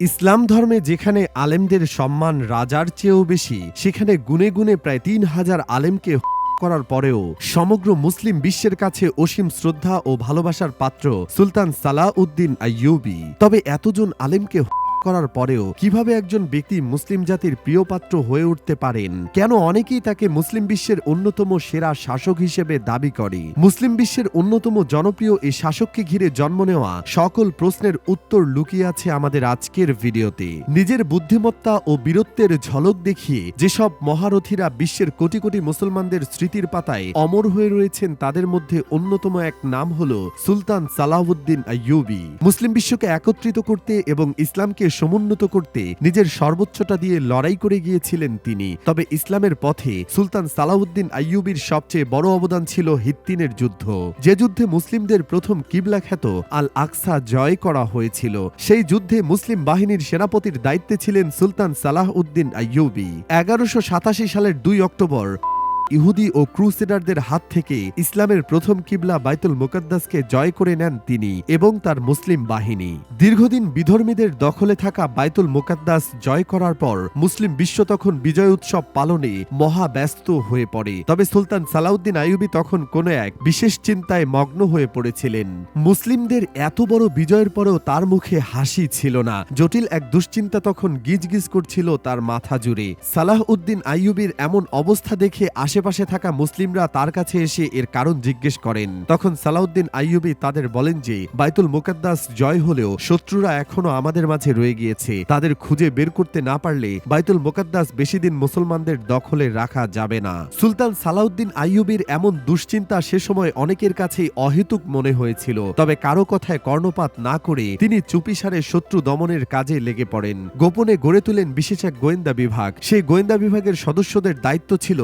ইসলাম ধর্মে যেখানে আলেমদের সম্মান রাজার চেয়েও বেশি, সেখানে গুনে গুনে প্রায় তিন হাজার আলেমকে করার পরেও সমগ্র মুসলিম বিশ্বের কাছে অসীম শ্রদ্ধা ও ভালোবাসার পাত্র সুলতান সালাউদ্দিন আইয়ুবি। তবে এতজন আলেমকে করার পরেও কীভাবে একজন ব্যক্তি মুসলিম জাতির প্রিয় পাত্র হয়ে উঠতে পারেন? কেন অনেকেই তাকে মুসলিম বিশ্বের অন্যতম সেরা শাসক হিসেবে দাবি করে? মুসলিম বিশ্বের অন্যতম জনপ্রিয় এই শাসককে ঘিরে জন্ম নেওয়া সকল প্রশ্নের উত্তর লুকিয়ে আছে আমাদের আজকের ভিডিওতে। নিজের বুদ্ধিমত্তা ও বীরত্বের ঝলক দেখিয়ে যেসব মহারথীরা বিশ্বের কোটি কোটি মুসলমানদের স্মৃতির পাতায় অমর হয়ে রয়েছেন, তাদের মধ্যে অন্যতম এক নাম হল সুলতান সালাহুদ্দিন আইয়ুবি। মুসলিম বিশ্বকে একত্রিত করতে এবং ইসলামকে সমুন্নত করতে নিজের সর্বোচ্চটা দিয়ে লড়াই করে গিয়েছিলেন তিনি। তবে ইসলামের পথে সুলতান সালাউদ্দিন আইয়ুবির সবচেয়ে বড় অবদান ছিল হিত্তিনের যুদ্ধ। যে যুদ্ধে মুসলিমদের প্রথম কিবলা খ্যাত আল আকসা জয় করা হয়েছিল, সেই যুদ্ধে মুসলিম বাহিনীর সেনাপতির দায়িত্বে ছিলেন সুলতান সালাহ উদ্দিন আইয়ুবি। এগারোশো সালের দুই অক্টোবর ইহুদি ও ক্রুসেডারদের হাত থেকে ইসলামের প্রথম কিবলা বাইতুল মুকদ্দাসকে জয় করে নেন তিনি এবং তার মুসলিম বাহিনী। দীর্ঘদিন বিধর্মীদের দখলে থাকা বাইতুল মুকদ্দাস জয় করার পর মুসলিম বিশ্ব তখন বিজয় উৎসব পালনে মহা ব্যস্ত হয়ে পড়ে। তবে সুলতান সালাউদ্দিন আইয়ুবি তখন কোনো এক বিশেষ চিন্তায় মগ্ন হয়ে পড়েছিলেন। মুসলিমদের এত বড় বিজয়ের পরেও তার মুখে হাসি ছিল না। জটিল এক দুশ্চিন্তা তখন গিজগিজ করছিল তার মাথা জুড়ে। সালাহ উদ্দিন আইয়ুবির এমন অবস্থা দেখে আশেপাশে থাকা মুসলিমরা তার কাছে এসে এর কারণ জিজ্ঞেস করেন। তখন সালাউদ্দিন আইয়ুবি তাদের বলেন যে, বাইতুল মুকাদ্দাস জয় হলেও শত্রুরা এখনও আমাদের মাঝে রয়ে গিয়েছে। তাদের খুঁজে বের করতে না পারলে বাইতুল মুকাদ্দাস বেশি দিন মুসলমানদের দখলে রাখা যাবে না। সুলতান সালাউদ্দিন আইয়ুবির এমন দুশ্চিন্তা সে সময় অনেকের কাছেই অহেতুক মনে হয়েছিল। তবে কারও কথায় কর্ণপাত না করে তিনি চুপিসারে শত্রু দমনের কাজে লেগে পড়েন। গোপনে গড়ে তুলেন বিশেষ এক গোয়েন্দা বিভাগ। সেই গোয়েন্দা বিভাগের সদস্যদের দায়িত্ব ছিল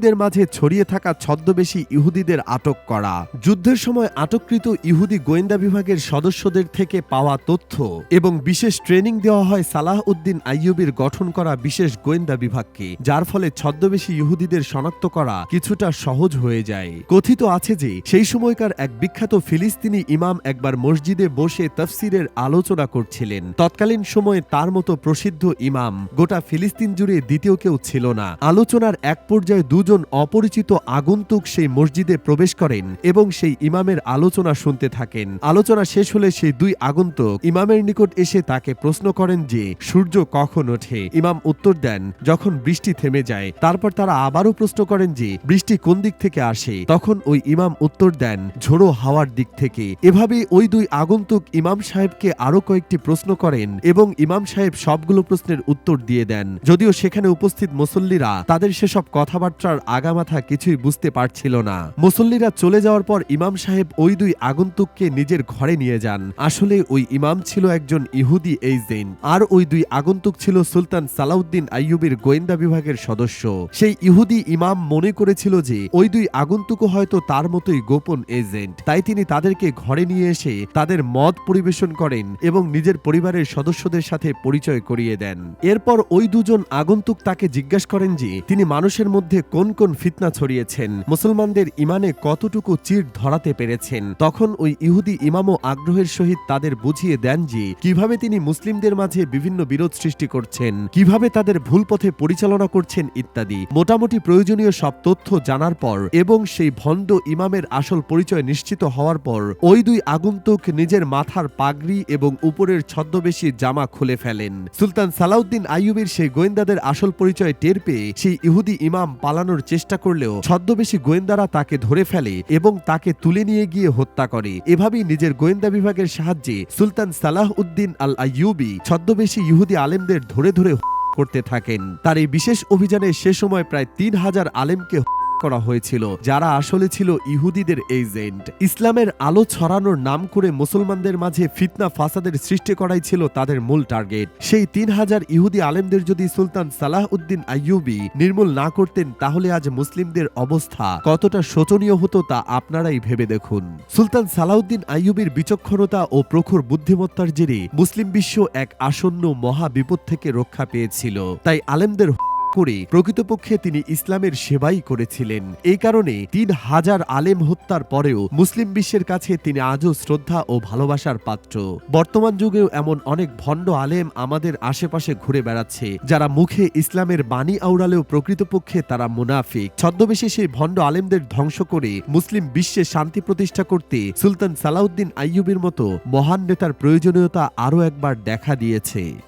মুসলিমদের মাঝে ছড়িয়ে থাকা ছদ্মবেশী ইহুদিদের আটক করা। যুদ্ধের সময় আটককৃত ইহুদি গোয়েন্দা বিভাগের সদস্যদের থেকে পাওয়া তথ্য এবং বিশেষ ট্রেনিং দেওয়া হয় সালাহ উদ্দিন আইয়ুবির গঠন করা বিশেষ গোয়েন্দা বিভাগকে, যার ফলে ছদ্মবেশী ইহুদিদের শনাক্ত করা কিছুটা সহজ হয়ে যায়। কথিত আছে যে, সেই সময়কার এক বিখ্যাত ফিলিস্তিনি ইমাম একবার মসজিদে বসে তফসিরের আলোচনা করছিলেন। তৎকালীন সময়ে তার মতো প্রসিদ্ধ ইমাম গোটা ফিলিস্তিন জুড়ে দ্বিতীয় কেউ ছিল না। আলোচনার এক পর্যায়ে দুজন অপরিচিত আগন্তুক সেই মসজিদে প্রবেশ করেন এবং সেই ইমামের আলোচনা শুনতে থাকেন। আলোচনা শেষ হলে সেই দুই আগন্তুক ইমামের নিকট এসে তাকে প্রশ্ন করেন যে, সূর্য কখন ওঠে? ইমাম উত্তর দেন, যখন বৃষ্টি থেমে যায়। তারপর তারা আবারও প্রশ্ন করেন যে, বৃষ্টি কোন দিক থেকে আসে? তখন ওই ইমাম উত্তর দেন, ঝোড়ো হাওয়ার দিক থেকে। এভাবে ওই দুই আগন্তুক ইমাম সাহেবকে আরও কয়েকটি প্রশ্ন করেন এবং ইমাম সাহেব সবগুলো প্রশ্নের উত্তর দিয়ে দেন। যদিও সেখানে উপস্থিত মুসল্লিরা তাদের সেসব কথাবার্তার আগামাথা কিছুই বুঝতে পারছিল না। মুসল্লিরা চলে যাওয়ার পর ইমাম সাহেব ওই দুই আগন্তুককে নিজের ঘরে নিয়ে যান। আসলে ওই ইমাম ছিল একজন ইহুদি এজেন্ট আর ওই দুই আগন্তুক ছিল সুলতান সালাউদ্দিন আইয়ুবের গোয়েন্দা বিভাগের সদস্য। সেই ইহুদি ইমাম মনে করেছিল যে, ওই দুই আগন্তুকও হয়তো তার মতোই গোপন এজেন্ট। তাই তিনি তাদেরকে ঘরে নিয়ে এসে তাদের মদ পরিবেশন করেন এবং নিজের পরিবারের সদস্যদের সাথে পরিচয় করিয়ে দেন। এরপর ওই দুজন আগন্তুক তাকে জিজ্ঞাসা করেন যে, তিনি মানুষের মধ্যে কোন কোন ফিতনা ছড়িয়েছেন? মুসলমানদের ইমানে কতটুকু চির ধরাতে পেরেছেন? তখন ওই ইহুদি ইমামও আগ্রহের সহিত তাদের বুঝিয়ে দেন যে, কীভাবে তিনি মুসলিমদের মাঝে বিভিন্ন বিরোধ সৃষ্টি করছেন, কীভাবে তাদের ভুল পথে পরিচালনা করছেন ইত্যাদি। মোটামুটি প্রয়োজনীয় সব তথ্য জানার পর এবং সেই ভণ্ড ইমামের আসল পরিচয় নিশ্চিত হওয়ার পর, ওই দুই আগন্তুক নিজের মাথার পাগড়ি এবং উপরের ছদ্মবেশী জামা খুলে ফেলেন। সুলতান সালাউদ্দিন আইয়ুবের সেই গোয়েন্দাদের আসল পরিচয় টের পেয়ে সেই ইহুদি ইমাম পালানোর চেষ্টা করলেও ছদ্মবেশী গোয়েন্দারা তাকে ধরে ফেলে এবং তাকে তুলে নিয়ে গিয়ে হত্যা করে। এভাবেই নিজের গোয়েন্দা বিভাগের সাহায্যে সুলতান সালাহ উদ্দিন আল আইয়ুবি ছদ্মবেশী ইহুদি আলেমদের ধরে ধরে করতে থাকেন। তার এই বিশেষ অভিযানে সে সময় প্রায় তিন হাজার আলেমকে করা হয়েছিল, যারা আসলে ছিল ইহুদিদের এজেন্ট। ইসলামের আলো ছড়ানোর নাম করে মুসলমানদের মাঝে ফিতনা ফাসাদের সৃষ্টি করাই ছিল তাদের মূল টার্গেট। সেই তিন হাজার ইহুদি আলেমদের যদি সুলতান সালাহ উদ্দিন আইয়ুবি নির্মূল না করতেন, তাহলে আজ মুসলিমদের অবস্থা কতটা শোচনীয় হতো তা আপনারাই ভেবে দেখুন। সুলতান সালাউদ্দিন আইয়ুবির বিচক্ষণতা ও প্রখর বুদ্ধিমত্তার জেরে মুসলিম বিশ্ব এক আসন্ন মহা বিপদ থেকে রক্ষা পেয়েছিল। তাই আলেমদের করে প্রকৃতপক্ষে তিনি ইসলামের সেবাই করেছিলেন। এই কারণে তিন হাজার আলেম হত্যার পরেও মুসলিম বিশ্বের কাছে তিনি আজও শ্রদ্ধা ও ভালোবাসার পাত্র। বর্তমান যুগেও এমন অনেক ভণ্ড আলেম আমাদের আশেপাশে ঘুরে বেড়াচ্ছে, যারা মুখে ইসলামের বাণী আওড়ালেও প্রকৃতপক্ষে তারা মুনাফিক। ছদ্মবেশে সেই ভণ্ড আলেমদের ধ্বংস করে মুসলিম বিশ্বে শান্তি প্রতিষ্ঠা করতে সুলতান সালাউদ্দিন আইয়ুবের মতো মহান নেতার প্রয়োজনীয়তা আরও একবার দেখা দিয়েছে।